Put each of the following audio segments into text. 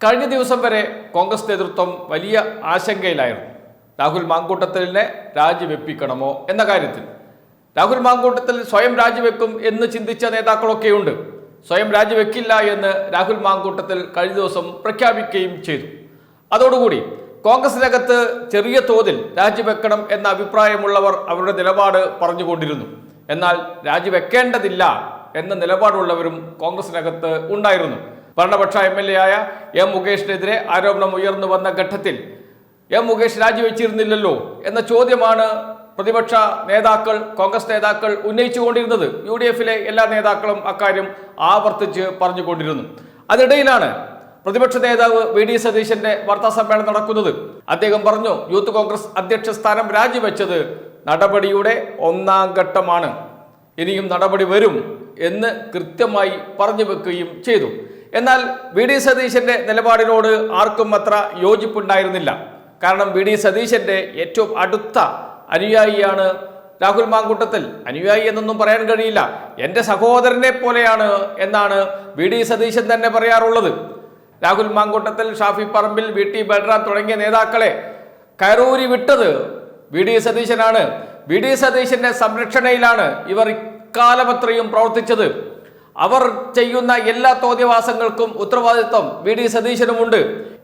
കഴിഞ്ഞ ദിവസം വരെ കോൺഗ്രസ് നേതൃത്വം വലിയ ആശങ്കയിലായിരുന്നു. രാഹുൽ മാങ്കൂട്ടത്തലിനെ രാജിവെപ്പിക്കണമോ എന്ന കാര്യത്തിൽ. രാഹുൽ മാങ്കൂട്ടത്തിൽ സ്വയം രാജിവെക്കും എന്ന് ചിന്തിച്ച നേതാക്കളൊക്കെയുണ്ട്. സ്വയം രാജിവെക്കില്ല എന്ന് രാഹുൽ മാങ്കൂട്ടത്തിൽ കഴിഞ്ഞ ദിവസം പ്രഖ്യാപിക്കുകയും ചെയ്തു. അതോടുകൂടി കോൺഗ്രസിനകത്ത് ചെറിയ തോതിൽ രാജിവെക്കണം എന്ന അഭിപ്രായമുള്ളവർ അവരുടെ നിലപാട് പറഞ്ഞുകൊണ്ടിരുന്നു. എന്നാൽ രാജിവെക്കേണ്ടതില്ല എന്ന നിലപാടുള്ളവരും കോൺഗ്രസിനകത്ത് ഉണ്ടായിരുന്നു. ഭരണപക്ഷ എം എൽ എ ആയ എം മുകേഷിനെതിരെ ആരോപണം ഉയർന്നു വന്ന ഘട്ടത്തിൽ എം മുകേഷ് രാജിവെച്ചിരുന്നില്ലല്ലോ എന്ന ചോദ്യമാണ് പ്രതിപക്ഷ നേതാക്കൾ കോൺഗ്രസ് നേതാക്കൾ ഉന്നയിച്ചുകൊണ്ടിരുന്നത് യു ഡി എഫിലെ എല്ലാ നേതാക്കളും അക്കാര്യം ആവർത്തിച്ച് പറഞ്ഞുകൊണ്ടിരുന്നു. അതിനിടയിലാണ് പ്രതിപക്ഷ നേതാവ് വി ഡി സതീശന്റെ വാർത്താ സമ്മേളനം നടക്കുന്നത്. അദ്ദേഹം പറഞ്ഞു യൂത്ത് കോൺഗ്രസ് അധ്യക്ഷ സ്ഥാനം രാജിവെച്ചത് നടപടിയുടെ ഒന്നാം ഘട്ടമാണ്. ഇനിയും നടപടി വരും എന്ന് കൃത്യമായി പറഞ്ഞു വെക്കുകയും ചെയ്തു. എന്നാൽ വി ഡി സതീശന്റെ നിലപാടിനോട് ആർക്കും അത്ര യോജിപ്പുണ്ടായിരുന്നില്ല. കാരണം വി ഡി സതീശന്റെ ഏറ്റവും അടുത്ത അനുയായിയാണ് രാഹുൽ മാങ്കൂട്ടത്തിൽ. അനുയായി എന്നൊന്നും പറയാൻ കഴിയില്ല. എന്റെ സഹോദരനെ പോലെയാണ് എന്നാണ് വി ഡി സതീശൻ തന്നെ പറയാറുള്ളത്. രാഹുൽ മാങ്കൂട്ടത്തിൽ ഷാഫി പറമ്പിൽ വി ടി ബൽറാം തുടങ്ങിയ നേതാക്കളെ കയറൂരി വിട്ടത് വി ഡി സതീശനാണ്. വി ഡി സതീശന്റെ സംരക്ഷണയിലാണ് ഇവർ ഇക്കാലമത്രയും പ്രവർത്തിച്ചത്. അവർ ചെയ്യുന്ന എല്ലാ തോന്നിയവാസങ്ങൾക്കും ഉത്തരവാദിത്വം വി ഡി സതീശനുമുണ്ട്.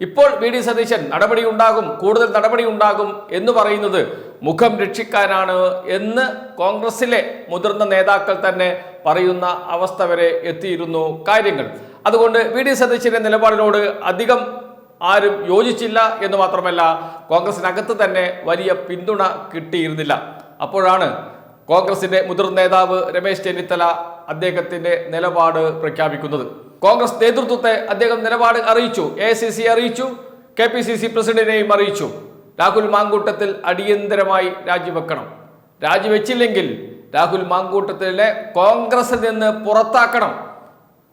ഇപ്പോൾ വി ഡി സതീശൻ നടപടി ഉണ്ടാകും കൂടുതൽ നടപടി ഉണ്ടാകും എന്ന് പറയുന്നത് മുഖം രക്ഷിക്കാനാണ് എന്ന് കോൺഗ്രസിലെ മുതിർന്ന നേതാക്കൾ തന്നെ പറയുന്ന അവസ്ഥ വരെ എത്തിയിരുന്നു കാര്യങ്ങൾ. അതുകൊണ്ട് വി ഡി സതീശന്റെ നിലപാടിനോട് അധികം ആരും യോജിച്ചില്ല എന്ന് മാത്രമല്ല കോൺഗ്രസിനകത്ത് തന്നെ വലിയ പിന്തുണ കിട്ടിയിരുന്നില്ല. അപ്പോഴാണ് കോൺഗ്രസിന്റെ മുതിർന്ന നേതാവ് രമേശ് ചെന്നിത്തല അദ്ദേഹത്തിന്റെ നിലപാട് പ്രഖ്യാപിക്കുന്നത്. കോൺഗ്രസ് നേതൃത്വത്തെ അദ്ദേഹം നിലപാട് അറിയിച്ചു എ അറിയിച്ചു കെ പി സി സി പ്രസിഡന്റിനെയും അറിയിച്ചു. രാഹുൽ മാങ്കൂട്ടത്തിൽ അടിയന്തരമായി രാജിവെക്കണം. രാജിവെച്ചില്ലെങ്കിൽ രാഹുൽ മാങ്കൂട്ടത്തിലെ കോൺഗ്രസിൽ നിന്ന് പുറത്താക്കണം.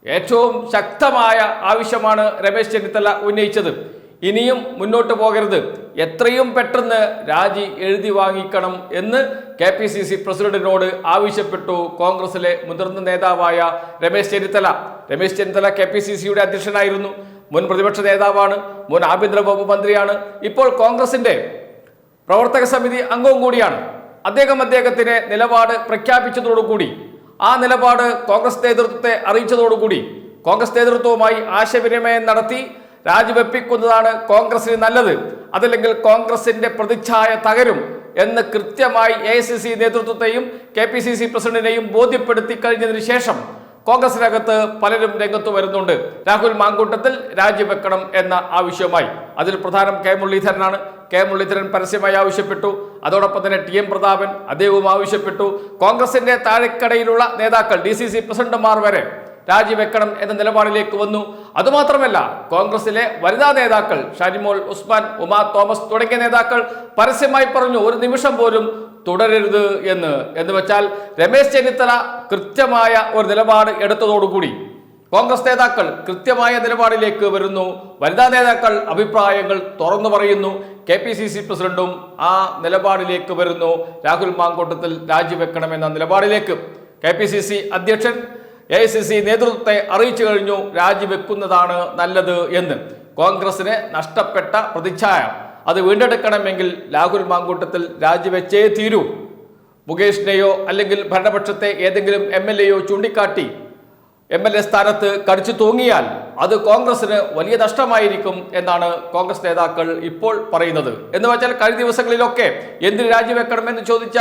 ഏറ്റവും ശക്തമായ ആവശ്യമാണ് രമേശ് ചെന്നിത്തല ഉന്നയിച്ചത്. ഇനിയും മുന്നോട്ട് പോകരുത്. എത്രയും പെട്ടെന്ന് രാജി എഴുതി വാങ്ങിക്കണം എന്ന് കെ പി സി സി പ്രസിഡന്റിനോട് ആവശ്യപ്പെട്ടു കോൺഗ്രസിലെ മുതിർന്ന നേതാവായ Ramesh Chennithala. Ramesh Chennithala K P C സിയുടെ അധ്യക്ഷനായിരുന്നു. മുൻ പ്രതിപക്ഷ നേതാവാണ് മുൻ ആഭ്യന്തര വകുപ്പ് മന്ത്രിയാണ്. ഇപ്പോൾ കോൺഗ്രസിന്റെ പ്രവർത്തക സമിതി അംഗവും കൂടിയാണ്. അദ്ദേഹം അദ്ദേഹത്തിന്റെ നിലപാട് പ്രഖ്യാപിച്ചതോടുകൂടി ആ നിലപാട് കോൺഗ്രസ് നേതൃത്വത്തെ അറിയിച്ചതോടുകൂടി കോൺഗ്രസ് നേതൃത്വവുമായി ആശയവിനിമയം നടത്തി രാജിവെപ്പിക്കുന്നതാണ് കോൺഗ്രസിന് നല്ലത്. അതല്ലെങ്കിൽ കോൺഗ്രസിന്റെ പ്രതിച്ഛായ തകരും എന്ന് കൃത്യമായി എ ഐ സി സി നേതൃത്വത്തെയും കെ പി സി സി പ്രസിഡന്റിനെയും ബോധ്യപ്പെടുത്തി കഴിഞ്ഞതിന് ശേഷം കോൺഗ്രസിനകത്ത് പലരും രംഗത്ത് വരുന്നുണ്ട്. രാഹുൽ മാങ്കൂട്ടത്തിൽ രാജിവെക്കണം എന്ന ആവശ്യവുമായി. അതിൽ പ്രധാനം കെ മുരളീധരനാണ്. കെ മുരളീധരൻ പരസ്യമായി ആവശ്യപ്പെട്ടു. അതോടൊപ്പം തന്നെ ടി എം പ്രതാപൻ അദ്ദേഹവും ആവശ്യപ്പെട്ടു. കോൺഗ്രസിന്റെ താഴെക്കടയിലുള്ള നേതാക്കൾ ഡി സി സി പ്രസിഡന്റുമാർ വരെ രാജിവെക്കണം എന്ന നിലപാടിലേക്ക് വന്നു. അതുമാത്രമല്ല കോൺഗ്രസിലെ വനിതാ നേതാക്കൾ ഷാനിമോൾ ഉസ്മാൻ ഉമാ തോമസ് തുടങ്ങിയ നേതാക്കൾ പരസ്യമായി പറഞ്ഞു ഒരു നിമിഷം പോലും തുടരരുത് എന്ന്. എന്ന് വെച്ചാൽ രമേശ് ചെന്നിത്തല കൃത്യമായ ഒരു നിലപാട് എടുത്തതോടുകൂടി കോൺഗ്രസ് നേതാക്കൾ കൃത്യമായ നിലപാടിലേക്ക് വരുന്നു. വനിതാ നേതാക്കൾ അഭിപ്രായങ്ങൾ തുറന്നു പറയുന്നു. കെ പി സി സി പ്രസിഡന്റും ആ നിലപാടിലേക്ക് വരുന്നു. രാഹുൽ മാങ്കോട്ടത്തിൽ രാജിവെക്കണമെന്ന നിലപാടിലേക്ക് കെ പി സി സി അധ്യക്ഷൻ എ ഐ സി സി നേതൃത്വത്തെ അറിയിച്ചു കഴിഞ്ഞു രാജിവെക്കുന്നതാണ് നല്ലത് എന്ന്. കോൺഗ്രസിന് നഷ്ടപ്പെട്ട പ്രതിച്ഛായ. അത് വീണ്ടെടുക്കണമെങ്കിൽ രാഹുൽ മാങ്കൂട്ടത്തിൽ രാജിവെച്ചേ തീരൂ. മുകേഷിനെയോ അല്ലെങ്കിൽ ഭരണപക്ഷത്തെ ഏതെങ്കിലും എം എൽ എയോ ചൂണ്ടിക്കാട്ടി എം എൽ എ സ്ഥാനത്ത് കടിച്ചു തൂങ്ങിയാൽ അത് കോൺഗ്രസിന് വലിയ നഷ്ടമായിരിക്കും എന്നാണ് കോൺഗ്രസ് നേതാക്കൾ ഇപ്പോൾ പറയുന്നത്. എന്ന് വെച്ചാൽ കഴിഞ്ഞ ദിവസങ്ങളിലൊക്കെ എന്തിന് രാജിവെക്കണമെന്ന് ചോദിച്ച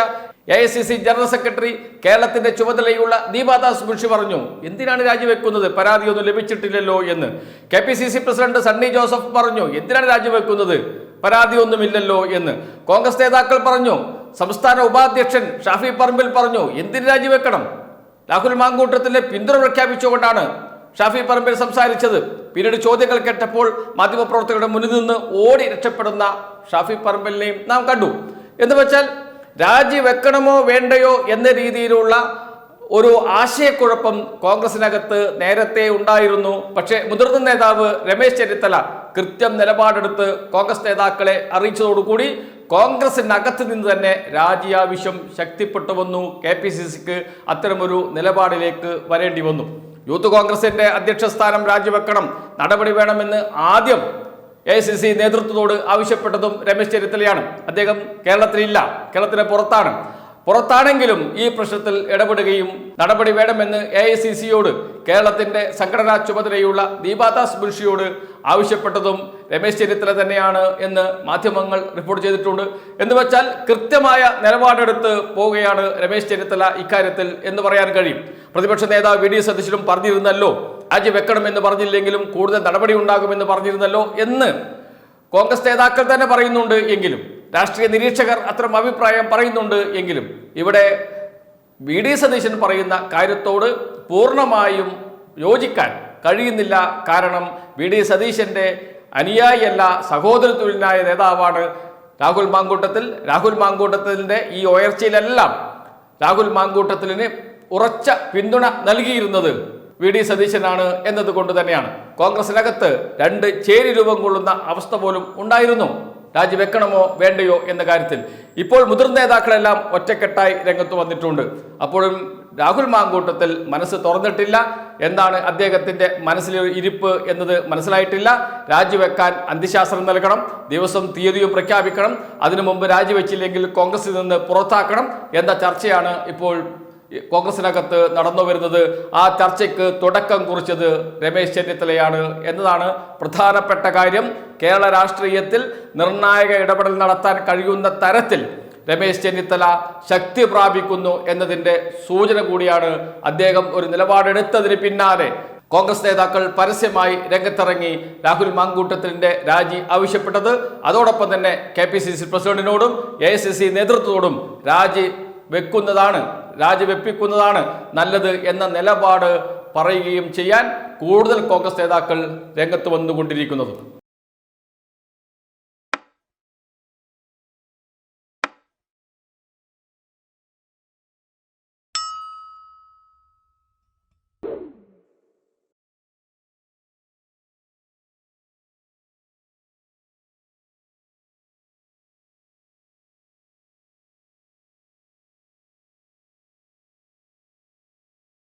A I C C general secretary കേരളത്തിന്റെ ചുമതലയുള്ള ദീപാദാസ് മുൻഷി പറഞ്ഞു എന്തിനാണ് രാജിവെക്കുന്നത്? പരാതിയൊന്നും ലഭിച്ചിട്ടില്ലല്ലോ എന്ന്. K P C C president Sunny Joseph പറഞ്ഞു എന്തിനാണ് രാജിവെക്കുന്നത്? പരാതിയൊന്നുമില്ലല്ലോ എന്ന്. കോൺഗ്രസ് നേതാക്കൾ പറഞ്ഞു സംസ്ഥാന ഉപാധ്യക്ഷൻ ഷാഫി പറമ്പിൽ പറഞ്ഞു എന്തിന് രാജിവെക്കണം? രാഹുൽ മാങ്കൂട്ടത്തിന്റെ പിന്തുണ പ്രഖ്യാപിച്ചുകൊണ്ടാണ് ഷാഫി പറമ്പിൽ സംസാരിച്ചത്. പിന്നീട് ചോദ്യങ്ങൾ കേട്ടപ്പോൾ മാധ്യമപ്രവർത്തകരുടെ മുന്നിൽ നിന്ന് ഓടി രക്ഷപ്പെടുന്ന ഷാഫി പറമ്പിലിനെയും നാം കണ്ടു. എന്ന് വെച്ചാൽ രാജി വെക്കണമോ വേണ്ടയോ എന്ന രീതിയിലുള്ള ഒരു ആശയക്കുഴപ്പം കോൺഗ്രസിനകത്ത് നേരത്തെ ഉണ്ടായിരുന്നു. പക്ഷേ മുതിർന്ന നേതാവ് രമേശ് ചെന്നിത്തല കൃത്യം നിലപാടെടുത്ത് കോൺഗ്രസ് നേതാക്കളെ അറിയിച്ചതോടുകൂടി കോൺഗ്രസിനകത്ത് നിന്ന് തന്നെ രാജി ആവശ്യം ശക്തിപ്പെട്ടു വന്നു. കെ പി സി സിക്ക് അത്തരമൊരു നിലപാടിലേക്ക് വരേണ്ടി വന്നു. യൂത്ത് കോൺഗ്രസിന്റെ അധ്യക്ഷ സ്ഥാനം രാജിവെക്കണം. നടപടി വേണമെന്ന് ആദ്യം എ സി സി നേതൃത്വത്തോട് ആവശ്യപ്പെട്ടതും രമേശ് ചെന്നിത്തലയാണ്. അദ്ദേഹം കേരളത്തിലില്ല. കേരളത്തിന് പുറത്താണ്. പുറത്താണെങ്കിലും ഈ പ്രശ്നത്തിൽ ഇടപെടുകയും നടപടി വേണമെന്ന് എ ഐ സി സിയോട് കേരളത്തിന്റെ സംഘടനാ ചുമതലയുള്ള ദീപാദാസ് മുൻഷിയോട് ആവശ്യപ്പെട്ടതും രമേശ് ചെന്നിത്തല തന്നെയാണ് എന്ന് മാധ്യമങ്ങൾ റിപ്പോർട്ട് ചെയ്തിട്ടുണ്ട്. എന്ന് വെച്ചാൽ കൃത്യമായ നിലപാടെടുത്ത് പോവുകയാണ് രമേശ് ചെന്നിത്തല ഇക്കാര്യത്തിൽ എന്ന് പറയാൻ കഴിയും. പ്രതിപക്ഷ നേതാവ് വി ഡി സതീശനും പറഞ്ഞിരുന്നല്ലോ രാജിവെക്കണമെന്ന് പറഞ്ഞില്ലെങ്കിലും കൂടുതൽ നടപടി ഉണ്ടാകുമെന്ന് പറഞ്ഞിരുന്നല്ലോ എന്ന് കോൺഗ്രസ് നേതാക്കൾ തന്നെ പറയുന്നുണ്ട് എങ്കിലും രാഷ്ട്രീയ നിരീക്ഷകർ അത്തരം അഭിപ്രായം പറയുന്നുണ്ട് എങ്കിലും ഇവിടെ വി ഡി സതീശൻ പറയുന്ന കാര്യത്തോട് പൂർണമായും യോജിക്കാൻ കഴിയുന്നില്ല. കാരണം വി ഡി സതീശന്റെ അനുയായിയല്ല സഹോദര തുല്യനായ നേതാവാണ് രാഹുൽ മാങ്കൂട്ടത്തിൽ. രാഹുൽ മാങ്കൂട്ടത്തിന്റെ ഈ ഉയർച്ചയിലെല്ലാം രാഹുൽ മാങ്കൂട്ടത്തിലിന് ഉറച്ച പിന്തുണ നൽകിയിരുന്നത് വി ഡി സതീശനാണ് എന്നതുകൊണ്ട് തന്നെയാണ്. കോൺഗ്രസിനകത്ത് രണ്ട് ചേരി രൂപം കൊള്ളുന്ന അവസ്ഥ പോലും ഉണ്ടായിരുന്നു. രാജിവെക്കണമോ വേണ്ടയോ എന്ന കാര്യത്തിൽ ഇപ്പോൾ മുതിർന്ന നേതാക്കളെല്ലാം ഒറ്റക്കെട്ടായി രംഗത്ത് വന്നിട്ടുണ്ട്. അപ്പോഴും രാഹുൽ മാങ്കൂട്ടത്തിൽ മനസ്സ് തുറന്നിട്ടില്ല. എന്താണ് അദ്ദേഹത്തിന്റെ മനസ്സിലെ ഇരിപ്പ് എന്നത് മനസ്സിലായിട്ടില്ല. രാജിവെക്കാൻ അന്ത്യശാസ്ത്രം നൽകണം. ദിവസം തീയതിയും പ്രഖ്യാപിക്കണം. അതിനു മുമ്പ് രാജിവെച്ചില്ലെങ്കിൽ കോൺഗ്രസിൽ നിന്ന് പുറത്താക്കണം എന്ന ചർച്ചയാണ് ഇപ്പോൾ കോൺഗ്രസിനകത്ത് നടന്നു വരുന്നത് ആ ചർച്ചയ്ക്ക് തുടക്കം കുറിച്ചത് രമേശ് ചെന്നിത്തലയാണ് എന്നതാണ് പ്രധാനപ്പെട്ട കാര്യം. കേരള രാഷ്ട്രീയത്തിൽ നിർണായക ഇടപെടൽ നടത്താൻ കഴിയുന്ന തരത്തിൽ രമേശ് ചെന്നിത്തല ശക്തി പ്രാപിക്കുന്നു എന്നതിന്റെ സൂചന കൂടിയാണ് അദ്ദേഹം ഒരു നിലപാടെടുത്തതിന് പിന്നാലെ. കോൺഗ്രസ് നേതാക്കൾ പരസ്യമായി രംഗത്തിറങ്ങി രാഹുൽ മാങ്കൂട്ടത്തിന്റെ രാജി ആവശ്യപ്പെട്ടത്. അതോടൊപ്പം തന്നെ കെ പി സി സി പ്രസിഡന്റിനോടും എ ഐ സി സി നേതൃത്വത്തോടും രാജി വെക്കുന്നതാണ് രാജിവെപ്പിക്കുന്നതാണ് നല്ലത് എന്ന നിലപാട് പറയുകയും ചെയ്യാൻ കൂടുതൽ കോൺഗ്രസ് നേതാക്കൾ രംഗത്ത് വന്നുകൊണ്ടിരിക്കുന്നത്.